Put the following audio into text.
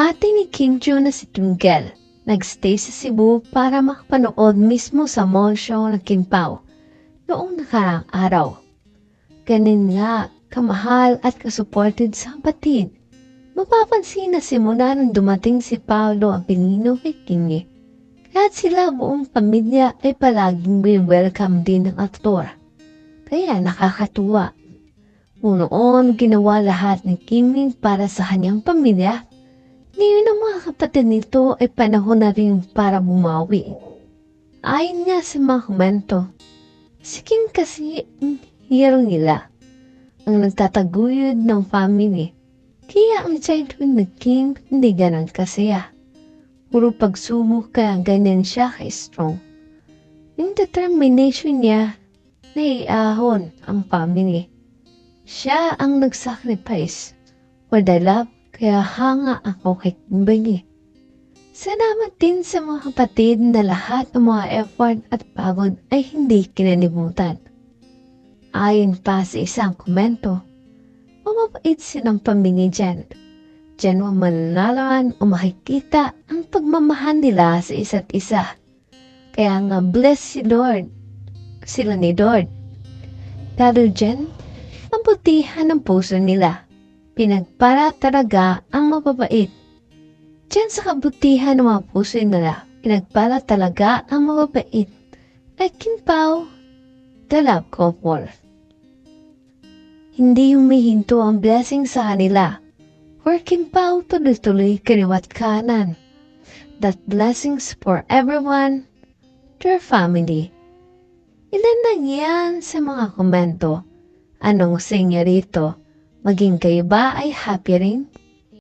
ate ni Kim Joo na si Twinkle. Nagstay sa Cebu para makapanood mismo sa mall show ng Kinpao noong nakarang araw. Ganin nga, kamahal at kasupported sa kapatid. Mapapansin na simula nung dumating si Paolo Abilino kay Kingi. Lahat sila buong pamilya ay palaging may welcome din ng aktor. Kaya nakakatuwa. Noon ginawa lahat ni Kiming para sa kanyang pamilya, ngayon ang mga kapatid nito ay panahon na rin para bumawi. Ayon nga sa mga komento, si Kim kasi ang hero nila, ang nagtataguyod ng family. Kaya ang childhood ni Kim hindi ganun kasaya. Puro pagsubok kaya ganyan siya ka-strong. Yung determination niya, naiahon ang family. Siya ang nag-sacrifice for the love, kaya hanga ako kay Kimberly. Salamat din sa mga kapatid na lahat ng mga effort at pagod ay hindi kinalimutan. Ayon pa sa isang komento, mamabait silang pamilya dyan. Diyan mo manlalaman o makikita ang pagmamahal nila sa isa't isa. Kaya nga bless si Lord, sila ni Lord. Dahil dyan, ang puso nila. Pinagpara talaga ang mababait. Diyan sa kabutihan ng mga puso nila, pinagpara talaga ang mababait. Like Kinpao, the love couple. Hindi humihinto ang blessing sa kanila. Working Pao tuloy-tuloy kaliwat kanan. That blessings for everyone, their family. Ilan lang yan sa mga komento. Anong sa inyo rito? Maging kayo ba ay happy rin?